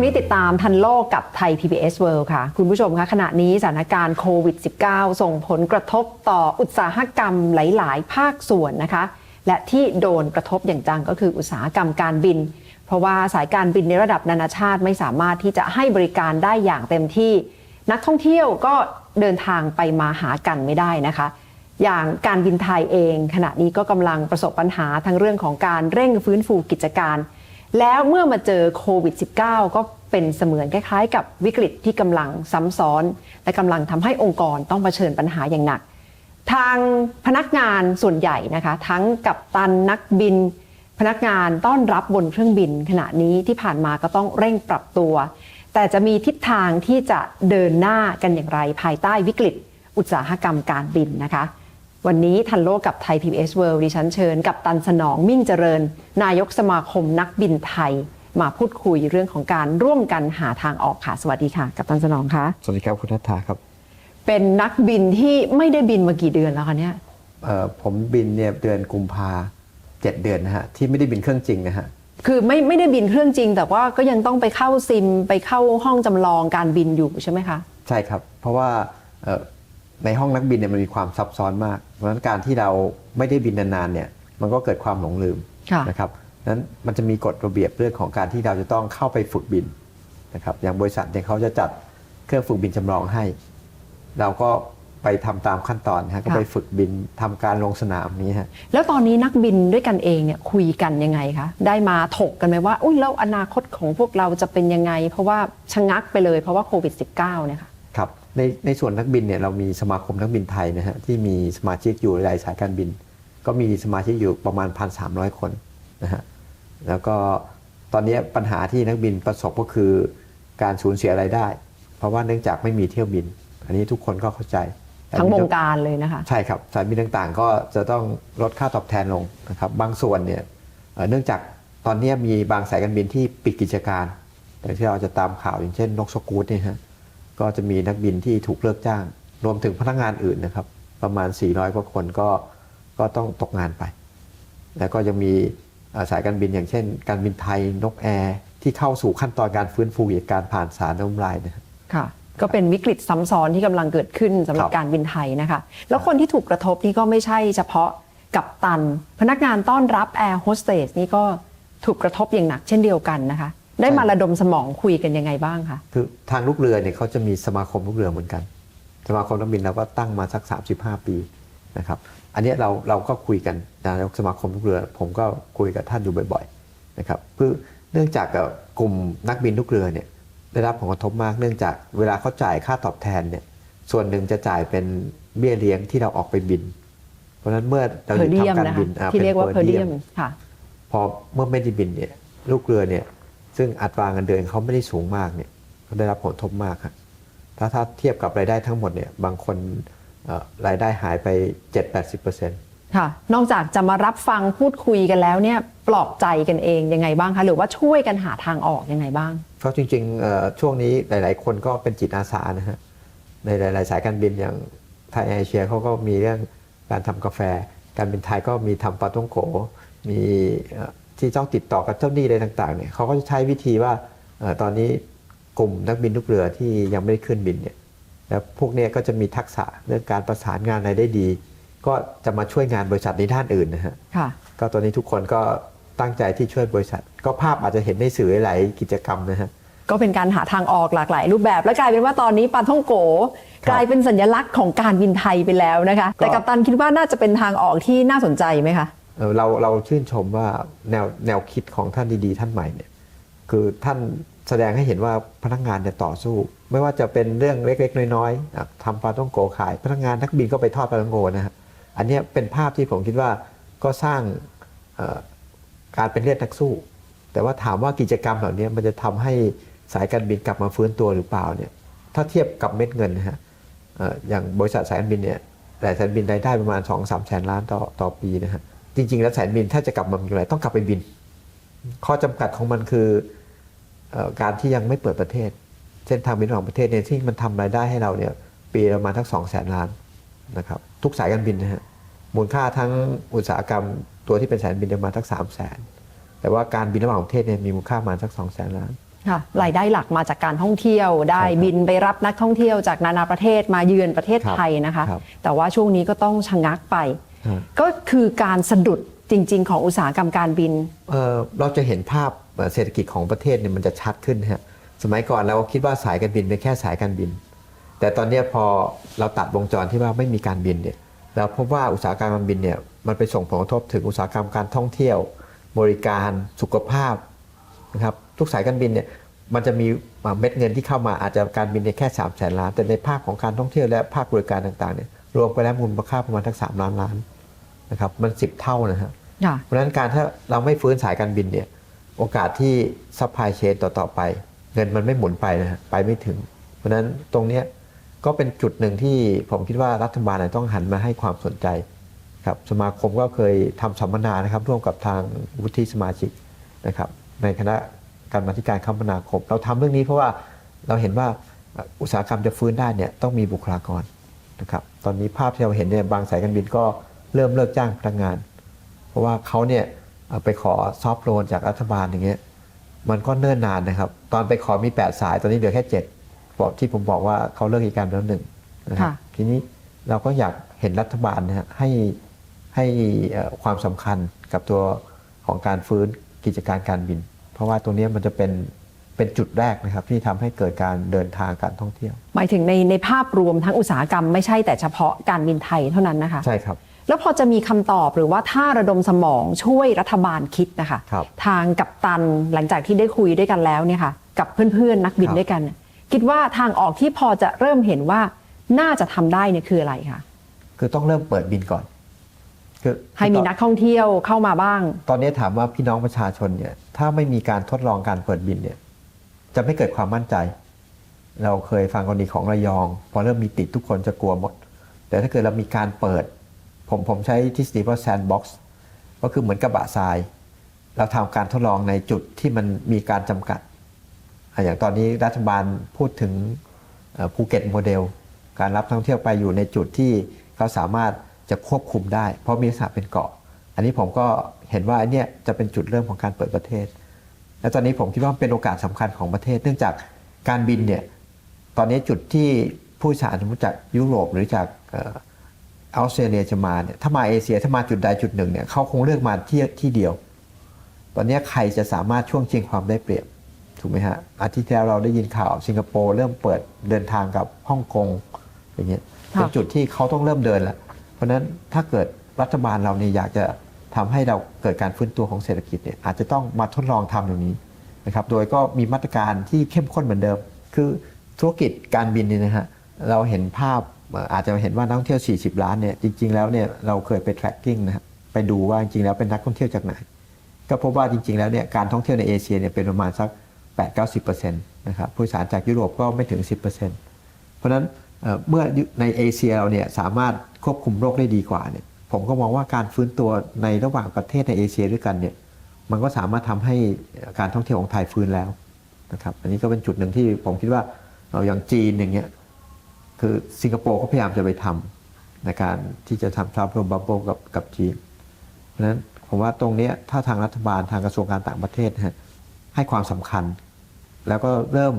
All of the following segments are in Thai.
วงนี้ติดตามทันโลกกับไทย PBS World ค่ะ คุณผู้ชมคะขณะนี้สถานการณ์โควิด -19 ส่งผลกระทบต่ออุตสาหกรรมหลาย ๆ ภาคส่วนนะคะ และที่โดนกระทบอย่างจังก็คืออุตสาหกรรมการบิน เพราะว่าสายการบินในระดับนานาชาติไม่สามารถที่จะให้บริการได้อย่างเต็มที่ นักท่องเที่ยวก็เดินทางไปมาหากันไม่ได้นะคะ อย่างการบินไทยเอง ขณะนี้ก็กำลังประสบปัญหาทั้งเรื่องของการเร่งฟื้นฟูกิจการแล้วเมื่อมาเจอโควิด -19 ก็ เป็นเสมือนคล้ายๆ กับวิกฤตที่กำลังซ้ำซ้อน และกำลังทำให้องค์กรต้องเผชิญปัญหาอย่างหนัก ทางพนักงานส่วนใหญ่นะคะทั้งกับตันนักบิน พนักงานต้อนรับบนเครื่องบิน ขณะนี้ที่ผ่านมาก็ต้องเร่งปรับตัว แต่จะมีทิศทางที่จะเดินหน้ากันอย่างไร ภายใต้วิกฤต อุตสาหกรรมการบินนะคะวันนี้ทันโลกกับไทย PBS World ดิฉันเชิญ กับตันสนองมิ่งเจริญ นายกสมาคมนักบินไทย มาพูดคุยเรื่องของการร่วมกันหาทางออกค่ะ สวัสดีค่ะ กับตันสนองคะสวัสดีครับคุณนัทธาครับ เป็นนักบินที่ไม่ได้บินมากี่เดือนแล้วคะเนี่ยเอ่อผมบินเนี่ยเดือนกุมภาเจ็ดเดือนนะฮะที่ไม่ได้บินเครื่องจริงนะฮะคือไม่ไม่ได้บินเครื่องจริง แต่ว่าก็ยังต้องไปเข้าซิมไปเข้าห้องจำลองการบินอยู่ใช่ไหมคะใช่ครับ เพราะว่าเอ่อในห้องนักบินเนี่ยมันมีความซับซ้อนมาก เพราะฉะนั้นการที่เราไม่ได้บินนานๆเนี่ยมันก็เกิดความหลงลืมค่ะนะครับ นั้นมันจะมีกฎระเบียบเรื่องของการที่เราจะต้องเข้าไปฝึกบินนะครับอย่างบริษัทเนี่ยเขาจะจัดเครื่องฝึกบินจำลองให้ เราก็ไปทำตามขั้นตอนนะฮะก็ไปฝึกบินทำการลงสนามนี้ฮะแล้วตอนนี้นักบินด้วยกันเองเนี่ยคุยกันยังไงคะได้มาถกกันไหมว่าอุ้ยแล้วอนาคตของพวกเราจะเป็นยังไง เพราะว่าชะงักไปเลยเพราะว่าโควิด -19 เนี่ยค่ะครับในในส่วนนักบินเนี่ยเรามีสมาคมนักบินไทยนะฮะที่มีสมาชิกอยู่หลายสายการบิน ก็มีสมาชิกอยู่ประมาณ 1,300 คนนะฮะ แล้วก็ตอนนี้ปัญหาที่นักบินประสบก็คือการสูญเสียรายได้ เพราะว่าเนื่องจากไม่มีเที่ยวบิน อันนี้ทุกคนก็เข้าใจทั้งวงการเลยนะคะใช่ครับสายบินต่างๆ ก็จะต้องลดค่าตอบแทนลงนะครับบางส่วนเนี่ยเอ่อเนื่องจากตอนนี้มีบางสายการบินที่ปิดกิจการอย่างที่เราจะตามข่าวอย่างเช่น นกสกูตเนี่ยฮะก็จะมีนักบินที่ถูกเลิกจ้าง รวมถึงพนักงานอื่นนะครับ ประมาณ 400 กว่าคนก็ก็ต้องตกงานไป แล้วก็ยังมีเอ่อ สายการบินอย่างเช่น การบินไทยนกแอร์ที่เข้าสู่ขั้นตอนการฟื้นฟูกิจการผ่านสารน้ำลายนะครับค่ะก็เป็นวิกฤตซ้ำซ้อนที่กำลังเกิดขึ้นสำหรับครับการบินไทยนะคะ แล้วคนที่ถูกกระทบนี่ก็ไม่ใช่เฉพาะกับตัน พนักงานต้อนรับแอร์โฮสเตสนี่ก็ถูกกระทบอย่างหนักเช่นเดียวกันนะคะ ได้มาระดมสมองคุยกันยังไงบ้างคะคือทางลูกเรือเนี่ยเขาจะมีสมาคมลูกเรือเหมือนกัน สมาคมนักบินเราก็ตั้งมาสัก 35 ปีนะครับ อันเนี้ยเราเราก็คุยกันนายกสมาคมลูกเรือ ผมก็คุยกับท่านอยู่บ่อยๆนะครับเพื่อเนื่องจากกับกลุ่มนักบินลูกเรือเนี่ยได้รับผลกระทบมากเนื่องจากเวลาเขาจ่ายค่าตอบแทนเนี่ยส่วนหนึ่งจะจ่ายเป็นเบี้ยเลี้ยงที่เราออกไปบิน เพราะฉะนั้นเมื่อเราหเพอยุดร์เดียมทำการนะบิคะนอ่ที่เรียกว่าป็นเพอร์เดียม diem ค่ะพอเมื่อไม่ได้บินเนี่ยลูกเรือเนี่ยซึ่งอัตราเงินเดือนเขาไม่ได้สูงมากเนี่ยเขาได้รับผลกระทบมากครับถ้าถ้าเทียบกับรายได้ทั้งหมดเนี่ยบางคนเอ่อ รายได้หายไป 7-80%ค่ะ นอกจากจะมารับฟังพูดคุยกันแล้วเนี่ยปลอบใจกันเองยังไงบ้างคะหรือว่าช่วยกันหาทางออกยังไงบ้างเพราะจริงๆเอ่อช่วงนี้หลาย ๆ คนก็เป็นจิตอาสานะฮะในหลาย ๆ สายการบินอย่างไทยแอร์เชียเขาก็มีเรื่องการทำกาแฟ การบินไทยก็มีทำปลาต้องโกมีเอ่อที่ต้องติดต่อกับเจ้าหนี้อะไรต่างๆเนี่ยเขาก็จะใช้วิธีว่าเอ่อตอนนี้กลุ่มนักบินลูกเรือที่ยังไม่ได้ขึ้นบินเนี่ย แล้วพวกเนี้ยก็จะมีทักษะเรื่องการประสานงานอะไรได้ดี ก็จะมาช่วยงานบริษัทในด้านอื่นนะฮะค่ะก็ตอนนี้ทุกคนก็ตั้งใจที่ช่วยบริษัท ก็ภาพอาจจะเห็นในสื่อหลายๆกิจกรรมนะฮะก็เป็นการหาทางออกหลากหลายรูปแบบ แล้วกลายเป็นว่าตอนนี้ปาท่องโกครับกลายเป็นสัญลักษณ์ของการบินไทยไปแล้วนะคะก็แต่กัปตันคิดว่าน่าจะเป็นทางออกที่น่าสนใจไหมคะเอ่อเราเราชื่นชมว่าแนวแนวคิดของท่านดีๆ ท่านใหม่เนี่ยคือท่านแสดงให้เห็นว่าพนักงานเนี่ยต่อสู้ ไม่ว่าจะเป็นเรื่องเล็กๆ น้อยๆทำปลาต้องโกขาย พนักงานนักบินก็ไปทอดปลาต้องโกนะฮะอันนี้เป็นภาพที่ผมคิดว่าก็สร้างการเป็นเลือดนักสู้ แต่ว่าถามว่ากิจกรรมเหล่านี้มันจะทำให้สายการบินกลับมาฟื้นตัวหรือเปล่าเนี่ยถ้าเทียบกับเม็ดเงินนะฮะอย่างบริษัทสายการบินเนี่ยหลายสายการบินรายได้ประมาณ2 3แสนล้านต่อต่อปีนะฮะจริง ๆ แล้วสายการบินถ้าจะกลับมามีกำไรต้องกลับไปบิน ข้อจำกัดของมันคืออการที่ยังไม่เปิดประเทศ เส้นทางบินระหว่างประเทศเนี่ยที่มันทำรายได้ให้เราเนี่ยปีละประมาณทั้งสองแสนล้านนะครับทุกสายการบินนะฮะมูลค่าทั้งอุตสาหกรรมตัวที่เป็นสายการบินประมาณทั้งสามแสนแต่ว่าการบินระหว่างประเทศเนี่ยมีมูลค่าประมาณสักสองแสนล้านค่ะรายได้หลักมาจากการท่องเที่ยวได้ใช่ครับบินไปรับนักท่องเที่ยวจากนานาประเทศมาเยือนประเทศครับไทยนะคะครับแต่ว่าช่วงนี้ก็ต้องชะงักไปฮะก็คือการสะดุดจริง ๆ ของอุตสาหกรรมการบินเอ่อเราจะเห็นภาพเอ่อเศรษฐกิจของประเทศเนี่ยมันจะชัดขึ้นนะฮะ สมัยก่อนเราคิดว่าสายการบินเป็นแค่สายการบิน แต่ตอนเนี้ยพอเราตัดวงจรที่ว่าไม่มีการบินเนี่ยเราพบว่าอุตสาหกรรมการบินเนี่ยมันไปส่งผลกระทบถึงอุตสาหกรรมการท่องเที่ยว บริการสุขภาพนะครับทุกสายการบินเนี่ยมันจะมีเม็ดเงินที่เข้ามาอาจจะการบินในยแค่3ามแสนล้าน แต่ในภาคของการท่องเที่ยวและภาคบริการต่างๆเนี่ยรวมไปแล้วมูลค่าประมาณทั้งสามล้านล้านนะครับมัน 10 เท่านะฮะค่ะเพราะฉะนั้นการถ้าเราไม่ฟื้นสายการบินเนี่ยโอกาสที่ซัพพลายเชนต่อๆไป เงินมันไม่หมุนไปนะฮะไปไม่ถึง เพราะนั้นตรงเนี้ยก็เป็นจุดหนึ่งที่ผมคิดว่ารัฐบาลต้องหันมาให้ความสนใจครับสมาคมก็เคยทำสัมมนานะครับ ร่วมกับทางวุฒิสมาชิกนะครับ ในคณะกรรมาธิการคมนาคม เราทำเรื่องนี้เพราะว่าเราเห็นว่าอุตสาหกรรมจะฟื้นได้เนี่ยต้องมีบุคลากรนะครับตอนนี้ภาพที่เราเห็นเนี่ยบางสายการบินก็เริ่มเลิกจ้างพนักงาน เพราะว่าเขาเนี่ยไปขอซอฟต์โลนจากรัฐบาลอย่างเงี้ย มันก็เนิ่นนานนะครับ ตอนไปขอมี 8 สาย ตอนนี้เหลือแค่7บอกที่ผมบอกว่าเขาเลิกกิจการไปแล้วหนึ่งนะครับค่ะทีนี้เราก็อยากเห็นรัฐบาลนะฮะให้ให้เอ่อความสำคัญกับตัวของการฟื้นกิจการการบิน เพราะว่าตัวเนี้ยมันจะเป็นเป็นจุดแรกนะครับที่ทำให้เกิดการเดินทางการท่องเที่ยว หมายถึงในในภาพรวมทั้งอุตสาหกรรมไม่ใช่แต่เฉพาะการบินไทยเท่านั้นนะคะ ใช่ครับ แล้วพอจะมีคำตอบหรือว่าถ้าระดมสมองช่วยรัฐบาลคิดนะคะครับทางกัปตันหลังจากที่ได้คุยด้วยกันแล้วเนี่ยค่ะกับเพื่อนๆนักบินครับด้วยกันเนี่ยคิดว่าทางออกที่พอจะเริ่มเห็นว่าน่าจะทำได้เนี่ยคืออะไรคะคือต้องเริ่มเปิดบินก่อนคือให้มีนักท่องเที่ยวเข้ามาบ้าง ตอนนี้ถามว่าพี่น้องประชาชนเนี่ยถ้าไม่มีการทดลองการเปิดบินเนี่ยจะไม่เกิดความมั่นใจ เราเคยฟังกรณีของระยอง พอเริ่มมีติดทุกคนจะกลัวหมด แต่ถ้าเกิดเรามีการเปิด ผมผมใช้ทฤษฎีว่าแซนด์บ็อกซ์ก็คือเหมือนกระบะทราย เราทำการทดลองในจุดที่มันมีการจำกัด อย่างตอนนี้รัฐบาลพูดถึงภูเก็ตโมเดล การรับท่องเที่ยวไปอยู่ในจุดที่เขาสามารถจะควบคุมได้ เพราะมีลักษณะเป็นเกาะ อันนี้ผมก็เห็นว่าอันเนี้ยจะเป็นจุดเริ่มของการเปิดประเทศ และตอนนี้ผมคิดว่าเป็นโอกาสสำคัญของประเทศ เนื่องจากการบินเนี่ยตอนนี้จุดที่ผู้สารสมมติจากยุโรปหรือจาก อ่อออสเตรเลียจะมาเนี่ยถ้ามาเอเชียถ้ามาจุดใดจุดหนึ่งเนี่ยเขาคงเลือกมาที่ที่เดียว ตอนนี้ใครจะสามารถช่วงชิงความได้เปรียบถูกไหมฮะอาทิตย์ที่แล้วเราได้ยินข่าวสิงคโปร์เริ่มเปิดเดินทางกับฮ่องกงอย่างเงี้ยค่ะเป็นจุดที่เขาต้องเริ่มเดินแล้ว เพราะฉะนั้นถ้าเกิดรัฐบาลเราเนี่ยอยากจะทำให้เราเกิดการฟื้นตัวของเศรษฐกิจเนี่ยอาจจะต้องมาทดลองทำตรงนี้นะครับโดยก็มีมาตรการที่เข้มข้นเหมือนเดิม คือธุรกิจการบินเนี่ยนะฮะเราเห็นภาพเอาจจะเห็นว่านักท่องเที่ยว 40 ล้านเนี่ยจริง ๆ แล้วเนี่ยเราเคยไป tracking นะฮะไปดูว่าจริงๆแล้วเป็นนักท่องเที่ยวจากไหน ก็พบว่าจริง ๆ แล้วเนี่ยการท่องเที่ยวในเอเชียเนี่ยเป็นประมาณสัก 8-90%นะครับผู้โดยสารจากยุโรปก็ไม่ถึง 10%เพราะฉะนั้นเมื่อในเอเชียเราเนี่ยสามารถควบคุมโรคได้ดีกว่าเนี่ยผมก็มองว่าการฟื้นตัวในระหว่างประเทศในเอเชียด้วยกันเนี่ยมันก็สามารถทำให้การท่องเที่ยวของไทยฟื้นแล้วนะครับอันนี้ก็เป็นจุดหนึ่งที่ผมคิดว่าเอ่ออย่างจีนอย่างเงี้ย คือสิงคโปร์ก็พยายามจะไปทำในการที่จะทำทรัพย์รวมบับเบิลกับกับจีน เพราะฉะนั้นผมว่าตรงเนี้ยถ้าทางรัฐบาลทางกระทรวงการต่างประเทศนะฮะให้ความสำคัญ แล้วก็เริ่ม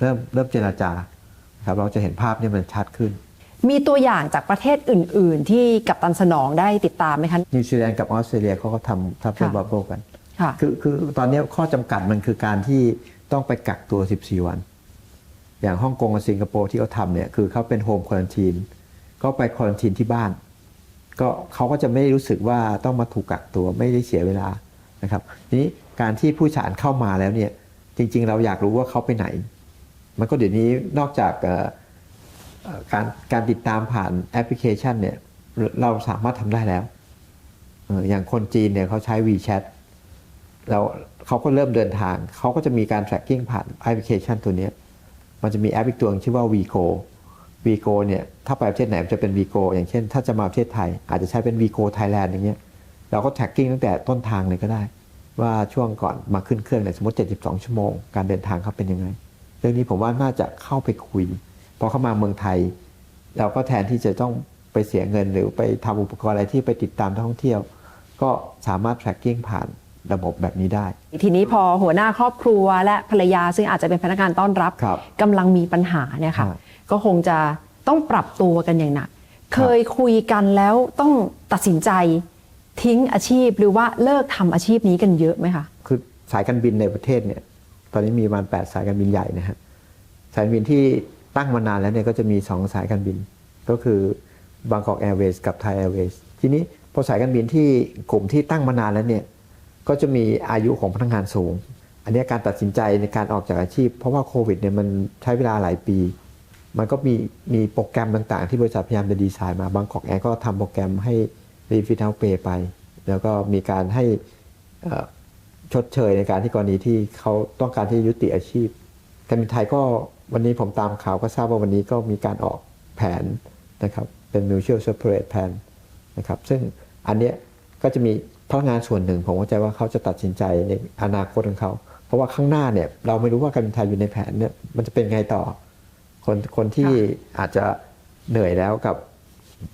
เริ่มเริ่มเจรจาครับเราจะเห็นภาพเนี่ยมันชัดขึ้น มีตัวอย่างจากประเทศอื่น ๆ ที่กัปตันสนองได้ติดตามไหมคะนิวซีแลนด์กับออสเตรเลียเขาก็ทำทับเบิลค่ะบับเบิลกันค่ะคือคือตอนเนี้ยข้อจำกัดมันคือการที่ต้องไปกักตัว 14 วัน อย่างฮ่องกงกับสิงคโปร์ที่เขาทำเนี่ยคือเขาเป็นโฮมควอนตีนก็ไปควอนตีนที่บ้าน ก็เขาก็จะไม่รู้สึกว่าต้องมาถูกกักตัวไม่ได้เสียเวลานะครับทีนี้การที่ผู้สารเข้ามาแล้วเนี่ยจริง ๆ เราอยากรู้ว่าเขาไปไหน มันก็เดี๋ยวนี้นอกจากการการติดตามผ่านแอปพลิเคชันเนี่ยเราสามารถทำได้แล้ว อย่างคนจีนเนี่ยเขาใช้ WeChat เราเขาก็เริ่มเดินทาง เขาก็จะมีการ tracking ผ่านแอปพลิเคชันตัวนี้ มันจะมีแอปอีกตัวหนึ่งชื่อว่า Vigo Vigo เนี่ยถ้าไปประเทศไหนมันจะเป็น Vigo อย่างเช่น ถ้าจะมาประเทศไทย อาจจะใช้เป็น Vigo Thailand อย่างเงี้ยเราก็ tracking ตั้งแต่ต้นทางเลยก็ได้ ว่าช่วงก่อนมาขึ้นเครื่องเนี่ยสมมติ 72 ชั่วโมง การเดินทางเขาเป็นยังไง เรื่องนี้ผมว่าน่าจะเข้าไปคุยพอเข้ามาเมืองไทย เราก็แทนที่จะต้องไปเสียเงินหรือไปทำอุปกรณ์อะไรที่ไปติดตามท่องเที่ยว ก็สามารถ tracking ผ่าน ระบบแบบนี้ได้ ทีนี้พอหัวหน้าครอบครัวและภรรยาซึ่งอาจจะเป็นพนักงานต้อนรับครับกำลังมีปัญหาเนี่ยค่ะครับก็คงจะต้องปรับตัวกันอย่างหนัก เคยคุยกันแล้วต้องตัดสินใจทิ้งอาชีพหรือว่าเลิกทำอาชีพนี้กันเยอะไหมคะคือสายการบินในประเทศเนี่ยตอนนี้มีประมาณ8สายการบินใหญ่นะฮะสายการบินที่ตั้งมานานแล้วเนี่ยก็จะมี 2 สายการบิน ก็คือบางกอกแอร์เวย์กับไทยแอร์เวย์ทีนี้พอสายการบินที่กลุ่มที่ตั้งมานานแล้วเนี่ย ก็จะมีอายุของพนักงานสูง อันนี้การตัดสินใจในการออกจากอาชีพ เพราะว่าโควิดเนี่ยมันใช้เวลาหลายปี มันก็มีมีโปรแกรมต่างๆ ที่บริษัทพยายามจะดีไซน์มาบางกอกแอร์ก็ทำโปรแกรมให้รีฟิตเ u าเปไป แล้วก็มีการให้ชดเชยในการที่กรณีที่เขาต้องการที่ยุติอาชีพการบินไทยก็วันนี้ผมตามข่าวก็ทราบว่าวันนี้ก็มีการออกแผนนะครับเป็น mutual separate plan นะครับซึ่งอันเนี้ยก็จะมี พนักงานส่วนหนึ่งผมเข้าใจว่าเขาจะตัดสินใจในอนาคตของเขา เพราะว่าข้างหน้าเนี่ยเราไม่รู้ว่าการบินไทยอยู่ในแผนเนี่ยมันจะเป็นไงต่อ คนคนที่อาจจะเหนื่อยแล้วกับ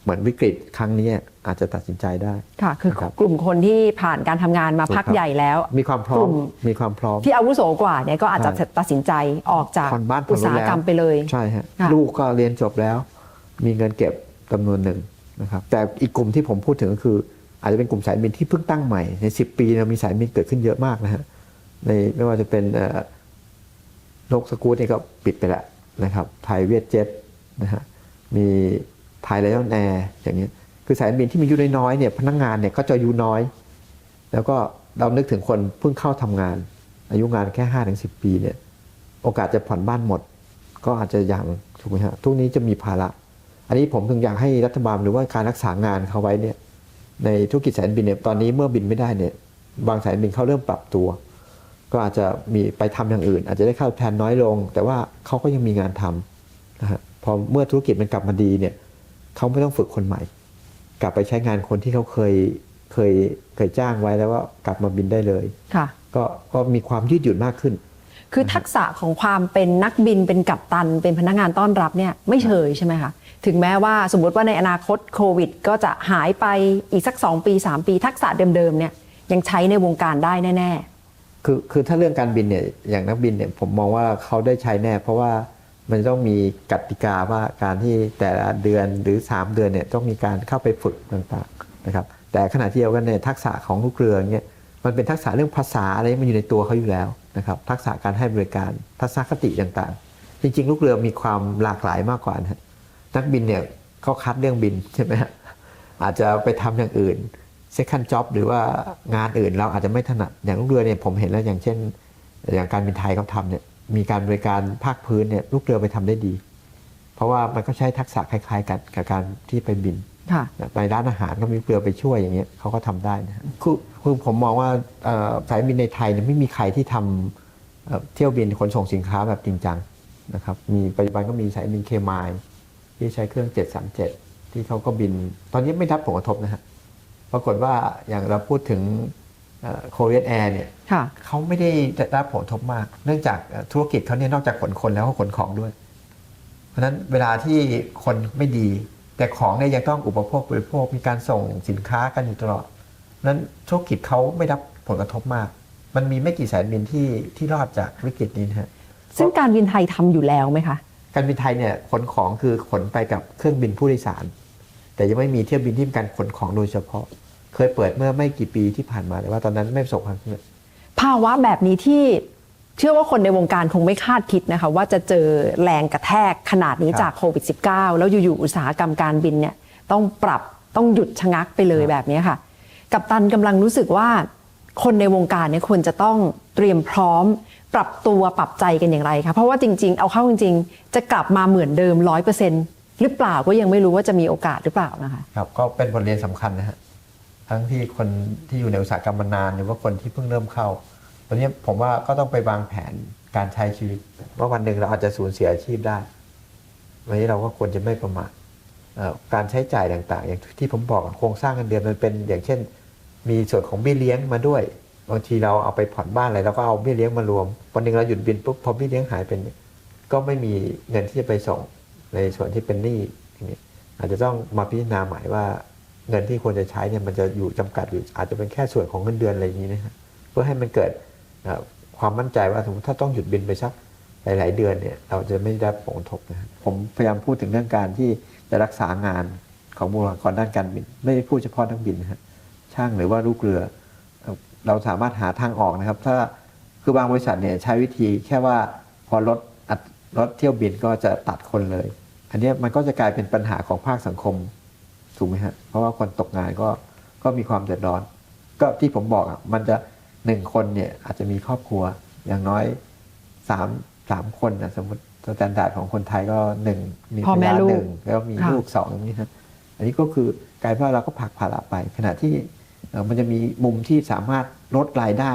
เหมือนวิกฤตครั้งนี้อาจจะตัดสินใจได้ ค่ะ คือครับกลุ่มคนที่ผ่านการทำงานมาพักถูกครับใหญ่แล้ว มีความพร้อกลุ่มมมีความพร้อม ที่อาวุโสกว่าเนี่ยก็อาจจะใช่ตัดสินใจออกจากผ่อนบ้านผ่อุอนตรถสาหแล้วกรรมไปเลย ใช่ฮะค่ะลูกก็เรียนจบแล้ว มีเงินเก็บจำนวนหนึ่งนะครับ แต่อีกกลุ่มที่ผมพูดถึงก็คือ อาจจะเป็นกลุ่มสายบินที่เพิ่งตั้งใหม่ใน 10 ปีเรามีสายบินเกิดขึ้นเยอะมากนะฮะในไม่ว่าจะเป็นนกสกูตนี่ก็ปิดไปแล้วนะครับไทยเวียดเจ็ตนะฮะมีไทยไลออนแอร์อย่างเงี้ยคือสายบินที่มีอายุน้อยๆเนี่ยพนักงานเนี่ยก็จะอายุน้อย แล้วก็เรานึกถึงคนเพิ่งเข้าทำงาน อายุงานแค่ห้าถึงสิปีเนี่ยโอกาสจะผ่อนบ้านหมด ก็อาจจะอยังถูกไหมฮะทุกนี้จะมีภาระ อันนี้ผมถึงอยากให้รัฐบาลหรือว่าการรักษางานเขาไว้เนี่ย ในธุรกิจสายการบินเนี่ยตอนนี้เมื่อบินไม่ได้เนี่ยบางสายการบินเขาเริ่มปรับตัว ก็อาจจะมีไปทำอย่างอื่น อาจจะได้เข้าแทนน้อยลง แต่ว่าเขาก็ยังมีงานทำนะฮะพอเมื่อธุรกิจมันกลับมาดีเนี่ยเขาไม่ต้องฝึกคนใหม่ กลับไปใช้งานคนที่เขาเคยเคยเคยจ้างไว้แล้วก็กลับมาบินได้เลย ค่ะ ก็ก็มีความยืดหยุ่นมากขึ้น คือทักษะของความเป็นนักบินเป็นกัปตัน เป็นพนักงานต้อนรับเนี่ยไม่เฉยใช่ไหมคะถึงแม้ว่าสมมติว่าในอนาคตโควิด ก็จะหายไปอีกสัก 2 ปี 3 ปี ทักษะเดิมๆเนี่ยยังใช้ในวงการได้แน่คือคือถ้าเรื่องการบินเนี่ยอย่างนักบินเนี่ยผมมองว่าเขาได้ใช้แน่ เพราะว่ามันจะต้องมีกติกาว่าการที่แต่ละเดือนหรือ 3 เดือนเนี่ยต้องมีการเข้าไปฝึกต่างๆนะครับแต่ขณะที่เดียวกันเนี่ยทักษะของลูกเรือเนี่ยมันเป็นทักษะเรื่องภาษาอะไรมันอยู่ในตัวเขาอยู่แล้ว นะครับทักษะการให้บริการทัศนคติต่างๆ จริงๆ ลูกเรือมีความหลากหลายมากกว่านะนักบินเนี่ยเขาคัดเรื่องบินใช่ไหมฮะอาจจะไปทำอย่างอื่น second job หรือว่างานอื่นเราอาจจะไม่ถนัดอย่างลูกเรือเนี่ยผมเห็นแล้วอย่างเช่น อย่างการบินไทยเขาทำเนี่ยมีการบริการภาคพื้นเนี่ยลูกเรือไปทำได้ดี เพราะว่ามันก็ใช้ทักษะคล้าย ๆ กันกับการที่ไปบิน ไปร้านอาหารก็มีลูกเรือไปช่วยอย่างเงี้ยเขาก็ทำได้นะฮะคือคือผมมองว่าเอ่อสายการบินในไทยเนี่ยไม่มีใครที่ทำเอ่อเที่ยวบินขนส่งสินค้าแบบจริงจังนะครับมีปัจจุบันก็มีสายการบินเคมายที่ใช้เครื่อง 737 ที่เขาก็บิน ตอนนี้ไม่รับผลกระทบนะฮะปรากฏว่าอย่างเราพูดถึงโคเรียนแอร์เนี่ยค่ะเขาไม่ได้รับผลกระทบมาก เนื่องจากเอ่อธุรกิจเขาเนี่ยนอกจากขนคนแล้วเขาขนของด้วย เพราะฉะนั้นเวลาที่คนไม่ดี แต่ของเนี่ยยังต้องอุปโภคบริโภคมีการส่งสินค้ากันอยู่ตลอดนั้นธุรกิจเขาไม่รับผลกระทบมาก มันมีไม่กี่สายบินที่ที่รอดจากวิกฤตนี้นะฮะซึ่งการบินไทยทำอยู่แล้วไหมคะการบินไทยเนี่ยขนของคือขนไปกับเครื่องบินผู้โดยสาร แต่ยังไม่มีเที่ยวบินที่มีการขนของโดยเฉพาะ เคยเปิดเมื่อไม่กี่ปีที่ผ่านมาแต่ว่าตอนนั้นไม่ประสบความสำเร็จภาวะแบบนี้ที่ เชื่อว่าคนในวงการคงไม่คาดคิดนะคะว่าจะเจอแรงกระแทกขนาดนี้ครับจากโควิด -19 แล้วอยู่ๆอุตสาหกรรมการบินเนี่ยต้องปรับต้องหยุดชะงักไปเลยครับแบบนี้ค่ะ กับตันกำลังรู้สึกว่าคนในวงการเนี่ยควรจะต้องเตรียมพร้อม ปรับตัวปรับใจกันอย่างไรคะเพราะว่าจริง ๆ เอาเข้าจริง ๆ จะกลับมาเหมือนเดิมร้อยเปอร์เซ็นต์หรือเปล่าก็ยังไม่รู้ว่าจะมีโอกาสหรือเปล่านะคะครับก็เป็นบทเรียนสำคัญนะฮะทั้งที่คนที่อยู่ในอุตสาหกรรมมานานหรือว่าคนที่เพิ่งเริ่มเข้าต อนนี้ผมว่าก็ต้องไปวางแผนการใช้ชีวิตว่าวันหนึ่งเราอาจจะสูญเสียอาชีพได้ วันนี้เราก็ควรจะไม่ประมาทการใช้จ่ายต่างๆ อย่างที่ผมบอกโครงสร้างเงินเดือนมันเป็นอย่างเช่น มีส่วนของเบี้ยเลี้ยงมาด้วย บางทีเราเอาไปผ่อนบ้านอะไรเราก็เอาเบี้ยเลี้ยงมารวม วันหนึ่งเราหยุดบินปุ๊บพอเบี้ยเลี้ยงหายเป็นก็ไม่มีเงินที่จะไปส่งในส่วนที่เป็นหนี้อาจจะต้องมาพิจารณาหม่ว่าเงินที่ควรจะใช้เนี่ยมันจะอยู่จำกัดอยู่อาจจะเป็นแค่ส่วนของเงินเดือนอะไรอย่างนี้นะฮะเพื่อให้มันเกิด ความมั่นใจว่าสมมติถ้าต้องหยุดบินไปสักหลาย ๆ เดือนเนี่ยเราจะไม่ได้ผลกระทบนะครับผมพยายามพูดถึงเรื่องการที่จะรักษางานของบุคลากรด้านการบิน ไม่ได้พูดเฉพาะนักบินนะช่างหรือว่าลูกเรือ เราสามารถหาทางออกนะครับ ถ้าคือบางบริษัทเนี่ยใช้วิธีแค่ว่าพอลดลดเที่ยวบินก็จะตัดคนเลย อันนี้มันก็จะกลายเป็นปัญหาของภาคสังคมถูกไหมฮะเพราะว่าคนตกงานก็ก็มีความเดือดร้อน ก็ที่ผมบอกอะมันจะ หนึ่งคนเนี่ยอาจจะมีครอบครัวอย่างน้อยสามสามคนนะสมมติสแตนดาร์ดของคนไทยก็หนึ่งมีพ่อแม่ภรรยาลูกหนึ่งแล้วมีค่ะลูกสองอย่างนี้นะอันนี้ก็คือกลายเป็นว่าเราก็ผลักภาระไป ขณะที่เอ่อมันจะมีมุมที่สามารถลดรายได้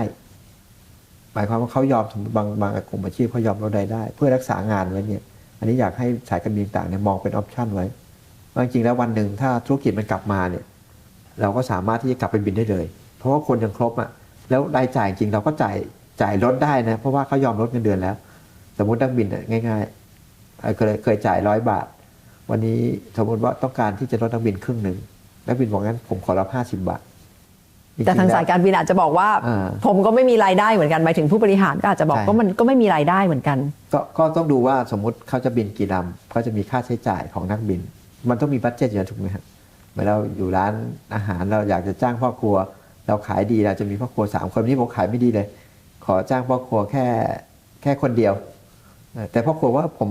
หมายความว่าเขายอมสมมติบางบางกลุ่มอาชีพเขายอมลดรายได้ เพื่อรักษางานไว้เนี่ย อันนี้อยากให้สายการบินต่างเนี่ยมองเป็นออปชันไว้ว่าจริงๆแล้ววันหนึ่งถ้าธุรกิจมันกลับมาเนี่ย เราก็สามารถที่จะกลับไปบินได้เลย เพราะว่าคนยังครบอะ่ะ แล้วรายจ่ายจริงเราก็จ่ายจ่ายลดได้นะ เพราะว่าเขายอมลดเงินเดือนแล้ว สมมตินักบินอะง่ายๆเอ่อเคยเคยจ่ายร้อยบาท วันนี้สมมติว่าต้องการที่จะลดนักบินครึ่งหนึ่งนักบินบอกงั้นผมขอรับห้าสิบบาทจริๆแต่ทางแล้วสายการบินอาจจะบอกว่าอ่า ผมก็ไม่มีรายได้เหมือนกันหมายถึงผู้บริหารก็อาจจะบอกใช่ว่ามันก็ไม่มีรายได้เหมือนกัน ก็ก็ต้องดูว่าสมมุติเขาจะบินกี่ลำเขาจะมีค่าใช้จ่ายของนักบิน มันต้องมีบัตเจ็ตอยู่แล้วถูกไหมครับเหมือนเราอยู่ร้านอาหารเราอยากจะจ้างพ่อครัว เราขายดีเราจะมีพ่อครัวสามคนวันนี้ผมขายไม่ดีเลย ขอจ้างพ่อครัวแค่แค่คนเดียวเออแต่พ่อครัวว่าผม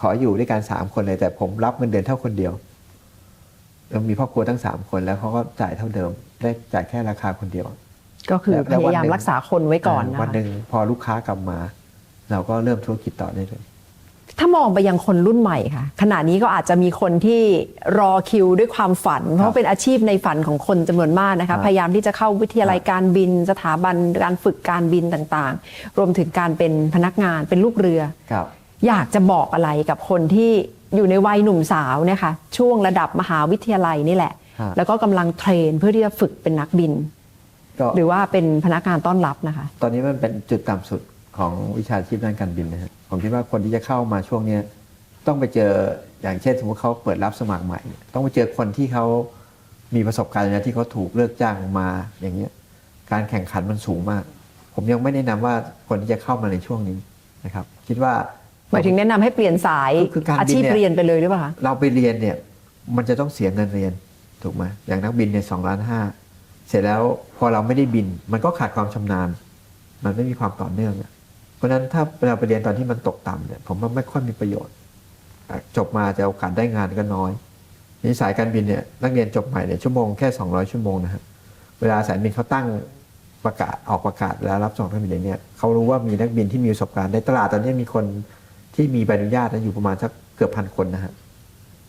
ขออยู่ด้วยกันสามคนเลย แต่ผมรับเงินเดือนเท่าคนเดียวแล้วมีพ่อครัวทั้งสามคนแล้วเขาก็จ่ายเท่าเดิม ได้จ่ายแค่ราคาคนเดียว ก็คือแล้วพแล้ววันยายามหนึ่งรักษาคนไว้ก่อนานะวันหคะนึ่งพอลูกค้ากลับมา เราก็เริ่มธุรกิจต่อได้เลย ถ้ามองไปยังคนรุ่นใหม่ค่ะ ขณะนี้ก็อาจจะมีคนที่รอคิวด้วยความฝัน เพราะว่าเป็นอาชีพในฝันของคนจำนวนมากนะครัคะบพยายามที่จะเข้าวิทยาลัยการบิน สถาบันการฝึกการบินต่างๆ รวมถึงการเป็นพนักงานเป็นลูกเรือครับ อยากจะบอกอะไรกับคนที่อยู่ในวัยหนุ่มสาวเนี่ยค่ะช่วงระดับมหาวิทยาลัยนี่แหละฮะแล้วก็กำลังเทรนเพื่อที่จะฝึกเป็นนักบินก็หรือว่าเป็นพนักงานต้อนรับนะคะ ตอนนี้มันเป็นจุดต่ำสุด ของวิชาชีพด้านการบินนะฮะผมคิดว่าคนที่จะเข้ามาช่วงเนี้ยต้องไปเจออย่างเช่นสมมติเขาเปิดรับสมัครใหม่ ต้องไปเจอคนที่เขามีประสบการณ์นะที่เขาถูกเลิกจ้างมาอย่างเงี้ยการแข่งขันมันสูงมาก ผมยังไม่แนะนำว่าคนที่จะเข้ามาในช่วงนี้นะครับ คิดว่าหมายถึงแนะนำให้เปลี่ยนสายคือคือการบินอาชีพเนี่ยเรียนไปเลยหรือเปล่าคะเราไปเรียนเนี่ยมันจะต้องเสียเงินเรียนถูกไหมอย่างนักบินเนี่ยสองล้านห้าเสร็จแล้วพอเราไม่ได้บิน มันก็ขาดความชำนาญ มันไม่มีความต่อเนื่องอะ เพราะนั้นถ้าเราไปเรียนตอนที่มันตกต่ำเนี่ยผมว่าไม่ค่อยมีประโยชน์ จบมาจะโอกาสได้งานก็น้อยนี่สายการบินเนี่ยนักเรียนจบใหม่เนี่ยชั่วโมงแค่ 200 ชั่วโมงนะฮะเวลาสายบินเขาตั้งประกาศออกประกาศแล้วรับสมัครนักบินเนี่ยเขารู้ว่ามีนักบินที่มีประสบการณ์ในตลาดตอนนี้มีคนที่มีใบอนุญาตนะอยู่ประมาณสักเกือบพันคนนะฮะ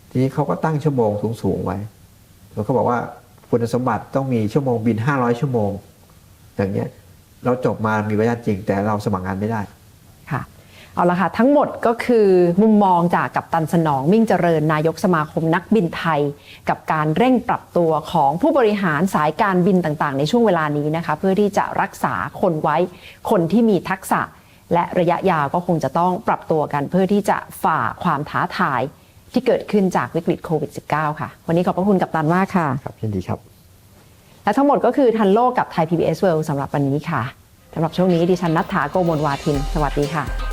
ทีนี้เขาก็ตั้งชั่วโมงสูงๆไว้แล้วก็บอกว่าคุณสมบัติต้องมีชั่วโมงบิน 500 ชั่วโมง อย่างเงี้ย เราจบมามีวิญญาณจริง แต่เราสมัครงานไม่ได้ค่ะเอาละค่ะทั้งหมดก็คือมุมมองจากกัปตันสนองมิ่งเจริญนายกสมาคมนักบินไทย กับการเร่งปรับตัวของผู้บริหารสายการบินต่างๆ ในช่วงเวลานี้นะคะเพื่อที่จะรักษาคนไว้คนที่มีทักษะ และระยะยาวก็คงจะต้องปรับตัวกันเพื่อที่จะฝ่าความท้าทายที่เกิดขึ้นจากวิกฤตโควิด -19 ค่ะ วันนี้ขอบพระคุณกัปตันมากค่ะครับยินดีครับ และทั้งหมดก็คือทันโลกกับไทย PBS World สำหรับวันนี้ค่ะสำหรับช่วงนี้ดิฉันนัทธาโกโมลวาทิน สวัสดีค่ะ